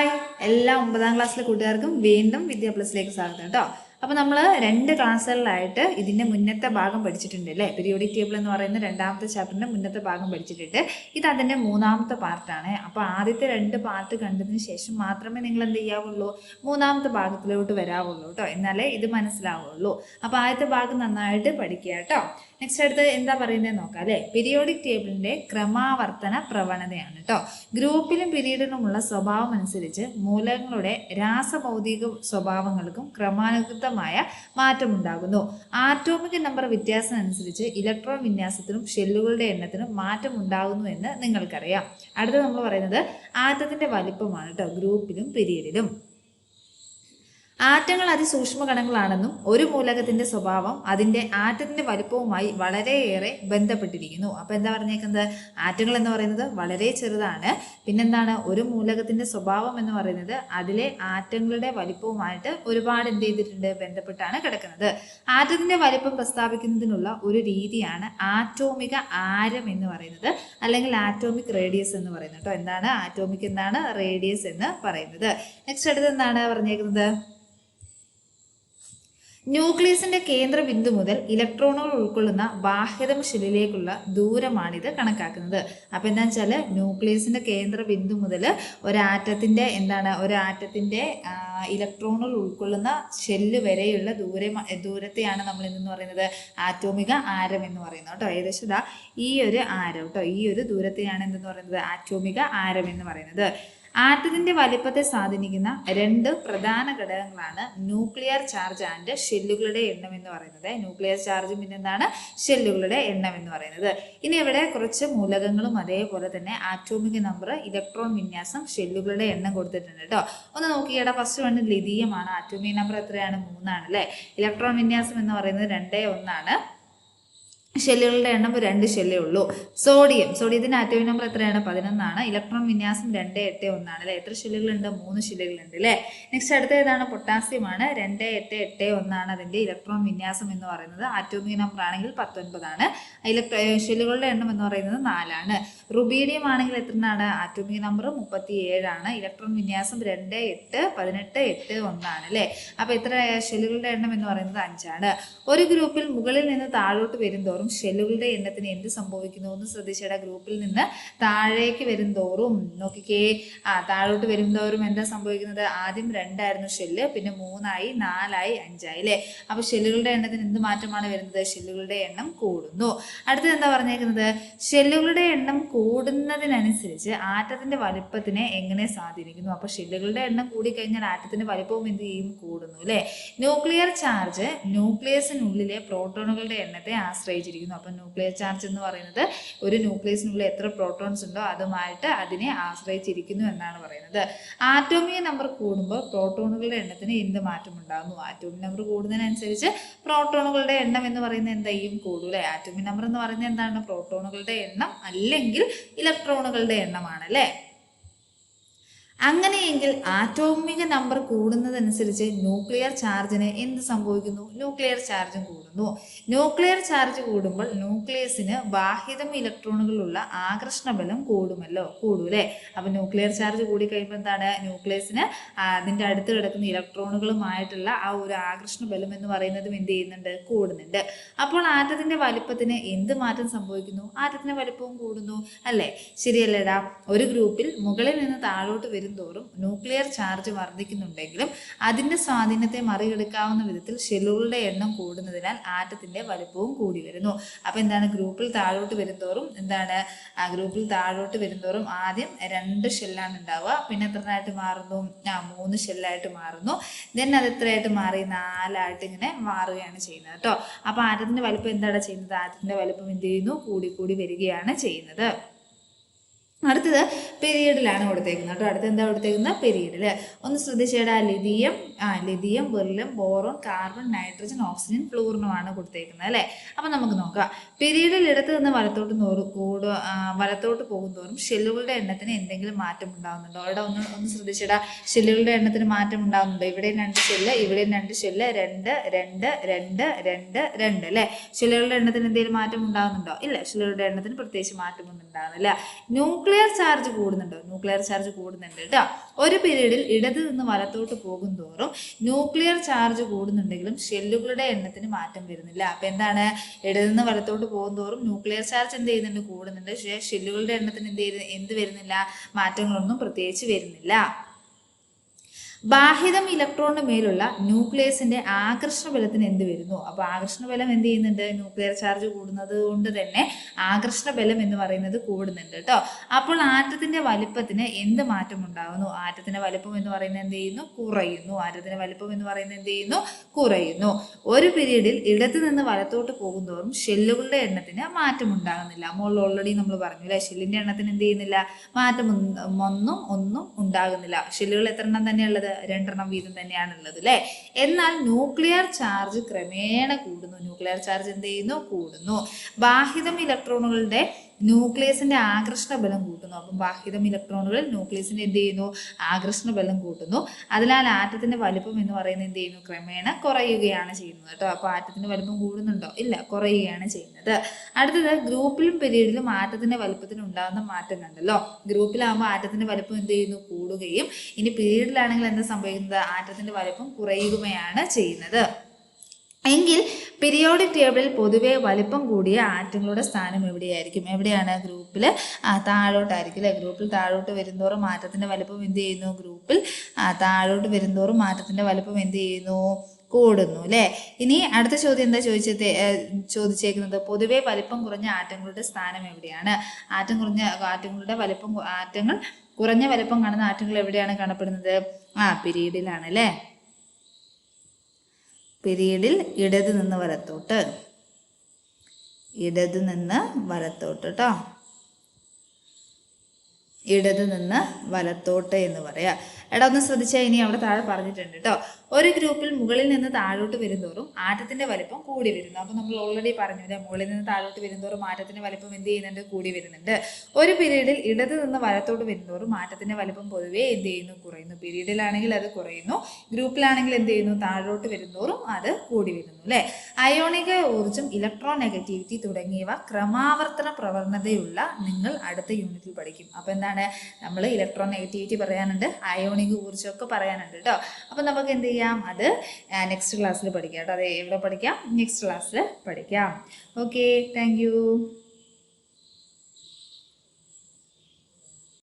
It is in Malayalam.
ഹായ്. എല്ലാ ഒമ്പതാം ക്ലാസ്സിലെ കൂട്ടുകാർക്കും വീണ്ടും വിദ്യാ പ്ലസിലേക്ക് സ്വാഗതം കേട്ടോ. അപ്പോൾ നമ്മൾ രണ്ട് ക്ലാസ്സുകളിലായിട്ട് ഇതിന്റെ മുന്നത്തെ ഭാഗം പഠിച്ചിട്ടുണ്ട് അല്ലേ? പീരിയോഡിക് ടേബിൾ എന്ന് പറയുന്ന രണ്ടാമത്തെ ചാപ്റ്ററിന്റെ മുന്നത്തെ ഭാഗം പഠിച്ചിട്ടുണ്ട്. ഇത് അതിന്റെ മൂന്നാമത്തെ പാർട്ടാണ്. അപ്പോൾ ആദ്യത്തെ രണ്ട് പാർട്ട് കണ്ടതിന് ശേഷം മാത്രമേ നിങ്ങൾ എന്ത് ചെയ്യാവുള്ളൂ? മൂന്നാമത്തെ ഭാഗത്തിലോട്ട് വരാവുള്ളൂ കേട്ടോ. എന്നാലേ ഇത് മനസ്സിലാവുള്ളൂ. അപ്പോൾ ആദ്യത്തെ ഭാഗം നന്നായിട്ട് പഠിക്കുക കേട്ടോ. നെക്സ്റ്റ് അടുത്ത് എന്താ പറയുന്നത് നോക്കാം അല്ലേ? പീരിയോഡിക് ടേബിളിന്റെ ക്രമാവർത്തന പ്രവണതയാണ് കേട്ടോ ഗ്രൂപ്പിലും പീരീഡിനുമുള്ള സ്വഭാവം അനുസരിച്ച് മൂലകങ്ങളുടെ രാസഭൗതിക സ്വഭാവങ്ങൾക്കും ക്രമാനുഗതമായ മാറ്റമുണ്ടാകുന്നു. ആറ്റോമിക് നമ്പർ വ്യത്യാസം അനുസരിച്ച് ഇലക്ട്രോൺ വിന്യാസത്തിനും ഷെല്ലുകളുടെ എണ്ണത്തിനും മാറ്റം ഉണ്ടാകുന്നു എന്ന് നിങ്ങൾക്കറിയാം. അടുത്ത നമ്മൾ പറയുന്നത് ആറ്റത്തിന്റെ വലിപ്പമാണ് കേട്ടോ ഗ്രൂപ്പിലും പീരീഡിലും ആറ്റങ്ങൾ അതിസൂക്ഷ്മ കണങ്ങളാണെന്നും ഒരു മൂലകത്തിന്റെ സ്വഭാവം അതിന്റെ ആറ്റത്തിന്റെ വലിപ്പവുമായി വളരെയേറെ ബന്ധപ്പെട്ടിരിക്കുന്നു. അപ്പൊ എന്താ പറഞ്ഞേക്കുന്നത്? ആറ്റങ്ങൾ എന്ന് പറയുന്നത് വളരെ ചെറുതാണ്. പിന്നെന്താണ്? ഒരു മൂലകത്തിന്റെ സ്വഭാവം എന്ന് പറയുന്നത് അതിലെ ആറ്റങ്ങളുടെ വലിപ്പവുമായിട്ട് ഒരുപാട് എന്ത് ചെയ്തിട്ടുണ്ട്? ബന്ധപ്പെട്ടാണ് കിടക്കുന്നത്. ആറ്റത്തിന്റെ വലിപ്പം പ്രസ്താവിക്കുന്നതിനുള്ള ഒരു രീതിയാണ് ആറ്റോമിക ആരം എന്ന് പറയുന്നത് അല്ലെങ്കിൽ ആറ്റോമിക് റേഡിയസ് എന്ന് പറയുന്നത്. കേട്ടോ എന്താണ്? ആറ്റോമിക് എന്താണ്? റേഡിയസ് എന്ന് പറയുന്നത്. നെക്സ്റ്റ് അടുത്ത് എന്താണ് പറഞ്ഞേക്കുന്നത്? ന്യൂക്ലിയസിന്റെ കേന്ദ്ര ബിന്ദു മുതൽ ഇലക്ട്രോണുകൾ ഉൾക്കൊള്ളുന്ന ബാഹ്യതം ഷെല്ലിലേക്കുള്ള ദൂരമാണിത് കണക്കാക്കുന്നത്. അപ്പൊ എന്താ വെച്ചാൽ ന്യൂക്ലിയസിന്റെ കേന്ദ്ര ബിന്ദു മുതൽ ഒരാറ്റത്തിന്റെ എന്താണ് ഒരാറ്റത്തിന്റെ ഇലക്ട്രോണുകൾ ഉൾക്കൊള്ളുന്ന ഷെല്ല് വരെയുള്ള ദൂരം ദൂരത്തെയാണ് നമ്മൾ എന്തെന്ന് പറയുന്നത്? ആറ്റോമിക ആരം എന്ന് പറയുന്നത് കേട്ടോ. ഏകദേശം ഈ ഒരു ആരം കേട്ടോ. ഈ ഒരു ദൂരത്തെയാണ് എന്തെന്ന് പറയുന്നത്? ആറ്റോമിക ആരം എന്ന് പറയുന്നത്. ആറ്റത്തിന്റെ വലിപ്പത്തെ സ്വാധീനിക്കുന്ന രണ്ട് പ്രധാന ഘടകങ്ങളാണ് ന്യൂക്ലിയർ ചാർജ് ആൻഡ് ഷെല്ലുകളുടെ എണ്ണം എന്ന് പറയുന്നത്. ന്യൂക്ലിയർ ചാർജ് പിന്നെന്താണ്? ഷെല്ലുകളുടെ എണ്ണം എന്ന് പറയുന്നത്. ഇനി ഇവിടെ കുറച്ച് മൂലകങ്ങളും അതേപോലെ തന്നെ ആറ്റോമിക് നമ്പർ ഇലക്ട്രോൺ വിന്യാസം ഷെല്ലുകളുടെ എണ്ണം കൊടുത്തിട്ടുണ്ട് കേട്ടോ. ഒന്ന് നോക്കിയേടാ ഫസ്റ്റ് വണ് ലിതീയമാണ് ആറ്റോമിക് നമ്പർ എത്രയാണ്? മൂന്നാണ് അല്ലേ? ഇലക്ട്രോൺ വിന്യാസം എന്ന് പറയുന്നത് രണ്ടേ ഒന്നാണ്. ഷെല്ലുകളുടെ എണ്ണം രണ്ട് ഷെല്ലേ ഉള്ളൂ. സോഡിയം സോഡിയത്തിന്റെ ആറ്റോമിക് നമ്പർ എത്രയാണ്? പതിനൊന്നാണ്. ഇലക്ട്രോൺ വിന്യാസം രണ്ട് എട്ട് ഒന്നാണ് അല്ലെ? എത്ര ഷെല്ലുകളുണ്ട്? മൂന്ന് ഷെല്ലുകളുണ്ട് അല്ലേ? നെക്സ്റ്റ് അടുത്ത ഏതാണ് പൊട്ടാസ്യം ആണ്. രണ്ട് എട്ട് എട്ട് ഒന്നാണ് അതിന്റെ ഇലക്ട്രോൺ വിന്യാസം എന്ന് പറയുന്നത്. ആറ്റോമിക് നമ്പർ ആണെങ്കിൽ പത്തൊൻപതാണ്. ഇലക്ട്രോ ഷെല്ലുകളുടെ എണ്ണം എന്ന് പറയുന്നത് നാലാണ്. റുബീഡിയം ആണെങ്കിൽ എത്രയാണ് ആറ്റോമിക് നമ്പർ മുപ്പത്തി ഏഴാണ് ഇലക്ട്രോൺ വിന്യാസം രണ്ട് എട്ട് പതിനെട്ട് എട്ട് ഒന്നാണ് അല്ലേ? അപ്പോൾ എത്ര ഷെല്ലുകളുടെ എണ്ണം എന്ന് പറയുന്നത് അഞ്ചാണ്. ഒരു ഗ്രൂപ്പിൽ മുകളിൽ നിന്ന് താഴോട്ട് വരുന്തോറും ഷെല്ലുകളുടെ എണ്ണത്തിന് എന്ത് സംഭവിക്കുന്നു എന്ന് ശ്രദ്ധിച്ചേടാ ഗ്രൂപ്പിൽ നിന്ന് താഴേക്ക് വരും തോറും നോക്കിക്കേ. ആ താഴോട്ട് വരും തോറും എന്താ സംഭവിക്കുന്നത്? ആദ്യം രണ്ടായിരുന്നു ഷെല്ല് പിന്നെ മൂന്നായി നാലായി അഞ്ചായി അല്ലേ അപ്പൊ ഷെല്ലുകളുടെ എണ്ണത്തിന് എന്ത് മാറ്റമാണ് വരുന്നത്? ഷെല്ലുകളുടെ എണ്ണം കൂടുന്നു. അടുത്തത് എന്താ പറഞ്ഞേക്കുന്നത്? ഷെല്ലുകളുടെ എണ്ണം കൂടുന്നതിനനുസരിച്ച് ആറ്റത്തിന്റെ വലിപ്പത്തിനെ എങ്ങനെ സ്വാധീനിക്കുന്നു? അപ്പൊ ഷെല്ലുകളുടെ എണ്ണം കൂടിക്കഴിഞ്ഞാൽ ആറ്റത്തിന്റെ വലിപ്പവും എന്ത് ചെയ്യും? കൂടുന്നു അല്ലേ ന്യൂക്ലിയർ ചാർജ് ന്യൂക്ലിയസിനുള്ളിലെ പ്രോട്ടോണുകളുടെ എണ്ണത്തെ ആശ്രയിച്ചിരിക്കുന്നു അപ്പം ന്യൂക്ലിയർ ചാർജ് എന്ന് പറയുന്നത് ഒരു ന്യൂക്ലിയസിനുള്ളിൽ എത്ര പ്രോട്ടോൺസ് ഉണ്ടോ അതുമായിട്ട് അതിനെ ആശ്രയിച്ചിരിക്കുന്നു എന്നാണ് പറയുന്നത്. ആറ്റോമിക നമ്പർ കൂടുമ്പോൾ പ്രോട്ടോണുകളുടെ എണ്ണത്തിന് എന്ത് മാറ്റം ഉണ്ടാകുന്നു? ആറ്റോമിക് നമ്പർ കൂടുന്നതിനനുസരിച്ച് പ്രോട്ടോണുകളുടെ എണ്ണം എന്ന് പറയുന്നത് എന്തായും കൂടും അല്ലേ? നമ്പർ എന്ന് പറയുന്നത് എന്താണ്? പ്രോട്ടോണുകളുടെ എണ്ണം അല്ലെങ്കിൽ ഇലക്ട്രോണുകളുടെ എണ്ണമാണ് അല്ലേ? അങ്ങനെയെങ്കിൽ ആറ്റോമിക നമ്പർ കൂടുന്നതനുസരിച്ച് ന്യൂക്ലിയർ ചാർജിന് എന്ത് സംഭവിക്കുന്നു? ന്യൂക്ലിയർ ചാർജും കൂടുന്നു. ന്യൂക്ലിയർ ചാർജ് കൂടുമ്പോൾ ന്യൂക്ലിയസിന് ബാഹ്യതം ഇലക്ട്രോണുകളുള്ള ആകർഷണ ബലം കൂടുമല്ലോ കൂടൂലേ അപ്പൊ ന്യൂക്ലിയർ ചാർജ് കൂടി കഴിയുമ്പോൾ എന്താണ്? ന്യൂക്ലിയസിന് അതിന്റെ അടുത്ത് കിടക്കുന്ന ഇലക്ട്രോണുകളുമായിട്ടുള്ള ആ ഒരു ആകർഷണ ബലം എന്ന് പറയുന്നതും എന്ത് ചെയ്യുന്നുണ്ട്? കൂടുന്നുണ്ട്. അപ്പോൾ ആറ്റത്തിന്റെ വലിപ്പത്തിന് എന്ത് മാറ്റം സംഭവിക്കുന്നു? ആറ്റത്തിന്റെ വലിപ്പവും കൂടുന്നു അല്ലേ? ശരിയല്ലേടാ? ഒരു ഗ്രൂപ്പിൽ മുകളിൽ നിന്ന് താഴോട്ട് വരും തോറും ന്യൂക്ലിയർ ചാർജ് വർദ്ധിക്കുന്നുണ്ടെങ്കിലും അതിന്റെ സ്വാധീനത്തെ മറികടക്കാവുന്ന വിധത്തിൽ ഷെല്ലുകളുടെ എണ്ണം കൂടുന്നതിനാൽ ആറ്റത്തിന്റെ വലുപ്പവും കൂടി വരുന്നു. അപ്പോൾ എന്താണ് ഗ്രൂപ്പിൽ താഴോട്ട് വരുന്തോറും എന്താണ് ആ ഗ്രൂപ്പിൽ താഴോട്ട് വരുന്തോറും ആദ്യം രണ്ട് ഷെല്ലാണ് ഉണ്ടാവുക. പിന്നെ എത്രയായിട്ട് മാറുന്നു? ആ മൂന്ന് ഷെല്ലായിട്ട് മാറുന്നു. ദെൻ അത് എത്രയായിട്ട് മാറി? നാലായിട്ട് ഇങ്ങനെ മാറുകയാണ് ചെയ്യുന്നത് കേട്ടോ. അപ്പോൾ ആറ്റത്തിന്റെ വലുപ്പം എന്താണ് ചെയ്യുന്നത്? ആറ്റത്തിന്റെ വലുപ്പം എന്ത് ചെയ്യുന്നു? കൂടി കൂടി വരികയാണ് ചെയ്യുന്നത്. അടുത്തത് പെരീഡിലാണ് കൊടുത്തേക്കുന്നത് കേട്ടോ. അടുത്ത് എന്താ കൊടുത്തേക്കുന്നത് പെരീഡിൽ ഒന്ന് ശ്രദ്ധിച്ചേടാ ലിഥിയം ആ ലിഥിയം വെറിലും ബോറോൺ കാർബൺ നൈട്രജൻ ഓക്സിജൻ ഫ്ലൂറിനുമാണ് കൊടുത്തേക്കുന്നത് അല്ലേ? അപ്പം നമുക്ക് നോക്കാം. പിരീഡിൽ ഇടത്ത് നിന്ന് വലത്തോട്ട് നോറും കൂട് വലത്തോട്ട് പോകുന്തോറും ഷെല്ലുകളുടെ എണ്ണത്തിന് എന്തെങ്കിലും മാറ്റം ഉണ്ടാകുന്നുണ്ടോ? അവിടെ ഒന്ന് ഒന്ന് ശ്രദ്ധിച്ചേടാ. ഷെല്ലുകളുടെ എണ്ണത്തിന് മാറ്റം ഉണ്ടാകുന്നുണ്ടോ? ഇവിടെയും രണ്ട് ഷെല്ല് ഇവിടെയും രണ്ട് ഷെല്ല് രണ്ട് രണ്ട് രണ്ട് രണ്ട് രണ്ട് അല്ലേ? ഷെല്ലുകളുടെ എണ്ണത്തിന് എന്തെങ്കിലും മാറ്റം ഉണ്ടാകുന്നുണ്ടോ? ഇല്ല ഷെല്ലുകളുടെ എണ്ണത്തിന് പ്രത്യേകിച്ച് മാറ്റമൊന്നും ഉണ്ടാകുന്നില്ല. ന്യൂക്ലിയർ ചാർജ് കൂടുന്നുണ്ടോ? ന്യൂക്ലിയർ ചാർജ് കൂടുന്നുണ്ട് കേട്ടോ. ഒരു പീരീഡിൽ ഇടത് നിന്ന് വലത്തോട്ട് പോകും തോറും ന്യൂക്ലിയർ ചാർജ് കൂടുന്നുണ്ടെങ്കിലും ഷെല്ലുകളുടെ എണ്ണത്തിന് മാറ്റം വരുന്നില്ല. അപ്പൊ എന്താണ്? ഇടയിൽ നിന്ന് വലത്തോട്ട് പോകും തോറും ന്യൂക്ലിയർ ചാർജ് എന്ത് ചെയ്യുന്നുണ്ട്? കൂടുന്നുണ്ട്. പക്ഷേ ഷെല്ലുകളുടെ എണ്ണത്തിന് എന്ത് എന്ത് വരുന്നില്ല? മാറ്റങ്ങളൊന്നും പ്രത്യേകിച്ച് വരുന്നില്ല. ബാഹിതം ഇലക്ട്രോണിന് മേലുള്ള ന്യൂക്ലിയസിന്റെ ആകർഷണ ബലത്തിന് എന്ത് വരുന്നു? അപ്പോൾ ആകർഷണ ബലം എന്ത് ചെയ്യുന്നുണ്ട്? ന്യൂക്ലിയർ ചാർജ് കൂടുന്നത് കൊണ്ട് തന്നെ ആകർഷണ ബലം എന്ന് പറയുന്നത് കൂടുന്നുണ്ട് കേട്ടോ. അപ്പോൾ ആറ്റത്തിന്റെ വലിപ്പത്തിന് എന്ത് മാറ്റം ഉണ്ടാകുന്നു ആറ്റത്തിന്റെ വലിപ്പം എന്ന് പറയുന്നത് എന്ത് ചെയ്യുന്നു? കുറയുന്നു. ആറ്റത്തിന്റെ വലിപ്പം എന്ന് പറയുന്നത് എന്ത് ചെയ്യുന്നു? കുറയുന്നു. ഒരു പീരീഡിൽ ഇടത്ത് നിന്ന് വലത്തോട്ട് പോകുന്തോറും ഷെല്ലുകളുടെ എണ്ണത്തിന് മാറ്റം ഉണ്ടാകുന്നില്ല. മുകളിൽ ഓൾറെഡി നമ്മൾ പറഞ്ഞു അല്ലെ? ഷെല്ലിന്റെ എണ്ണത്തിന് എന്ത് ചെയ്യുന്നില്ല? മാറ്റം ഒന്നും- ഒന്നും ഉണ്ടാകുന്നില്ല. ഷെല്ലുകൾ എത്ര എണ്ണം തന്നെയുള്ളത് രണ്ടെണ്ണം വീതം തന്നെയാണുള്ളത് അല്ലേ എന്നാൽ ന്യൂക്ലിയർ ചാർജ് ക്രമേണ കൂടുന്നു. ന്യൂക്ലിയർ ചാർജ് എന്ത് ചെയ്യുന്നു? കൂടുന്നു. ബാഹിതം ഇലക്ട്രോണുകളുടെ ന്യൂക്ലിയസിന്റെ ആകർഷണ ബലം കൂട്ടുന്നു. അപ്പം ബാഹ്യതം ഇലക്ട്രോണുകൾ ന്യൂക്ലിയസിന്റെ എന്ത് ചെയ്യുന്നു? ആകർഷണ ബലം കൂട്ടുന്നു. അതിനാൽ ആറ്റത്തിന്റെ വലിപ്പം എന്ന് പറയുന്നത് എന്ത് ചെയ്യുന്നു? ക്രമേണ കുറയുകയാണ് ചെയ്യുന്നത് കേട്ടോ. അപ്പോൾ ആറ്റത്തിന്റെ വലുപ്പം കൂടുന്നുണ്ടോ? ഇല്ല കുറയുകയാണ് ചെയ്യുന്നത്. അടുത്തത് ഗ്രൂപ്പിലും പീരീഡിലും ആറ്റത്തിന്റെ വലിപ്പത്തിന് ഉണ്ടാകുന്ന മാറ്റം കണ്ടല്ലോ. ഗ്രൂപ്പിലാകുമ്പോൾ ആറ്റത്തിന്റെ വലുപ്പം എന്ത് ചെയ്യുന്നു? കൂടുകയും ഇനി പീരീഡിലാണെങ്കിൽ എന്താ സംഭവിക്കുന്നത്? ആറ്റത്തിന്റെ വലിപ്പം കുറയുകയാണ് ചെയ്യുന്നത്. എങ്കിൽ പീരിയോഡിക് ടേബിളിൽ പൊതുവേ വലിപ്പം കൂടിയ ആറ്റങ്ങളുടെ സ്ഥാനം എവിടെയായിരിക്കും? എവിടെയാണ് ഗ്രൂപ്പിൽ താഴോട്ടായിരിക്കും അല്ലെ? ഗ്രൂപ്പിൽ താഴോട്ട് വരുന്തോറും മാറ്റത്തിന്റെ വലിപ്പം എന്ത് ചെയ്യുന്നു? ഗ്രൂപ്പിൽ താഴോട്ട് വരുന്തോറും മാറ്റത്തിന്റെ വലിപ്പം എന്ത് ചെയ്യുന്നു? കൂടുന്നു അല്ലേ? ഇനി അടുത്ത ചോദ്യം എന്താ ചോദിച്ചത്? ചോദിച്ചേക്കുന്നത് പൊതുവെ വലിപ്പം കുറഞ്ഞ ആറ്റങ്ങളുടെ സ്ഥാനം എവിടെയാണ്? ആറ്റം കുറഞ്ഞ ആറ്റങ്ങളുടെ വലിപ്പം ആറ്റങ്ങൾ കുറഞ്ഞ വലിപ്പം കാണുന്ന ആറ്റങ്ങൾ എവിടെയാണ് കാണപ്പെടുന്നത്? ആ പിരീഡിലാണ് അല്ലേ? പിരീഡിൽ ഇടത് നിന്ന് വലത്തോട്ട്. ഇടത് നിന്ന് വലത്തോട്ട് കേട്ടോ ഇടത് നിന്ന് വലത്തോട്ട് എന്ന് പറയാം. എടാ ഒന്ന് ശ്രദ്ധിച്ചാൽ ഇനി അവിടെ താഴെ പറഞ്ഞിട്ടുണ്ട് കേട്ടോ ഒരു ഗ്രൂപ്പിൽ മുകളിൽ നിന്ന് താഴോട്ട് വരുന്തോറും ആറ്റത്തിന്റെ വലിപ്പം കൂടി വരുന്നു. അപ്പൊ നമ്മൾ ഓൾറെഡി പറഞ്ഞു അല്ലേ മുകളിൽ നിന്ന് താഴോട്ട് വരുന്തോറും ആറ്റത്തിന്റെ വലിപ്പം എന്ത് ചെയ്യുന്നുണ്ട്? കൂടി വരുന്നുണ്ട്. ഒരു പീരീഡിൽ ഇടത് നിന്ന് വലത്തോട്ട് വരുന്തോറും ആറ്റത്തിന്റെ വലിപ്പം പൊതുവേ എന്ത് ചെയ്യുന്നു? കുറയുന്നു. പീരീഡിലാണെങ്കിൽ അത് കുറയുന്നു. ഗ്രൂപ്പിലാണെങ്കിൽ എന്ത് ചെയ്യുന്നു? താഴോട്ട് വരുന്തോറും അത് കൂടി വരുന്നു അല്ലേ അയോണിക ഊർജം ഇലക്ട്രോൺ നെഗറ്റിവിറ്റി തുടങ്ങിയവ ക്രമാവർത്തന പ്രവണതയുള്ള നിങ്ങൾ അടുത്ത യൂണിറ്റിൽ പഠിക്കും. അപ്പോൾ എന്താണ്? നമ്മൾ ഇലക്ട്രോൺ നെഗറ്റിവിറ്റി പറയാനുണ്ട്. അയോണിക ഊർജമൊക്കെ പറയാനുണ്ട് കേട്ടോ. അപ്പം നമുക്ക് എന്ത് ചെയ്യാം? അത് നെക്സ്റ്റ് ക്ലാസ്സിൽ പഠിക്കാം കേട്ടോ. അത് എവിടെ പഠിക്കാം? നെക്സ്റ്റ് ക്ലാസ്സിൽ പഠിക്കാം. Okay thank